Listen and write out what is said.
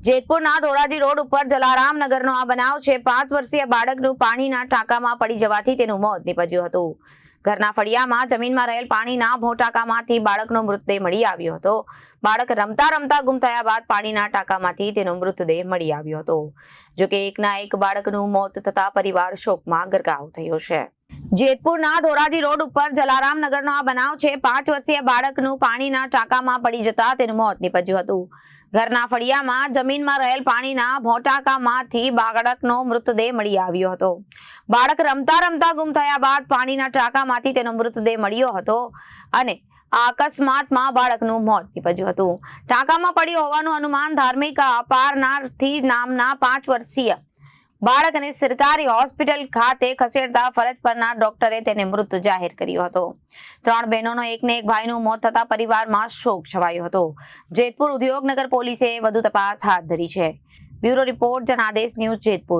જેતપુરના Dhoraji road ઉપર જલારામ નગરનો આ બનાવ છે. પાંચ વર્ષીય બાળકનું પાણીના ટાંકામાં પડી જવાથી તેનું મોત નીપજ્યું હતું. ઘરના ફળિયામાં જમીનમાં રહેલ પાણીના ભોટાકામાંથી બાળકનો મૃતદેહ મળી આવ્યો હતો. બાળક રમતા રમતા ગુમ થયા બાદ પાણીના ટાંકામાંથી તેનો મૃતદેહ મળી આવ્યો હતો. જોકે એકના એક બાળકનું મોત થતા પરિવાર શોકમાં ગરકાવ થયો છે. જેતપુરના ધોરાજી રોડ ઉપર જલારામ નગરનો આ બનાવ છે. પાંચ વર્ષીય બાળકનું પાણીના ટાંકામાં પડી જતા તેનું મોત નીપજ્યું હતું. ઘરના ફળિયામાં જમીનમાં રહેલ પાણીના ભોટાકામાંથી બાળકનો મૃતદેહ મળી આવ્યો હતો. બાળક રમતા રમતા ગુમ થયા બાદ પાણીના ટાંકામાંથી તેનો મૃતદેહ મળ્યો હતો અને આ અકસ્માતમાં બાળકનું મોત નીપજ્યું હતું. ટાંકામાં પડ્યું હોવાનું અનુમાન ધાર્મિક અપારનારથી નામના પાંચ વર્ષીય બાળકને સરકારી હોસ્પિટલ ખાતે ખસેડતા ફરજ પરના ડોક્ટરે તેને મૃત જાહેર કર્યો હતો. ત્રણ બહેનોનો એકને એક ભાઈનું મોત થતા પરિવારમાં શોક છવાયો હતો. જેતપુર ઉદ્યોગનગર પોલીસે વધુ તપાસ હાથ ધરી છે. Bureau report Janadesh news Jetpur.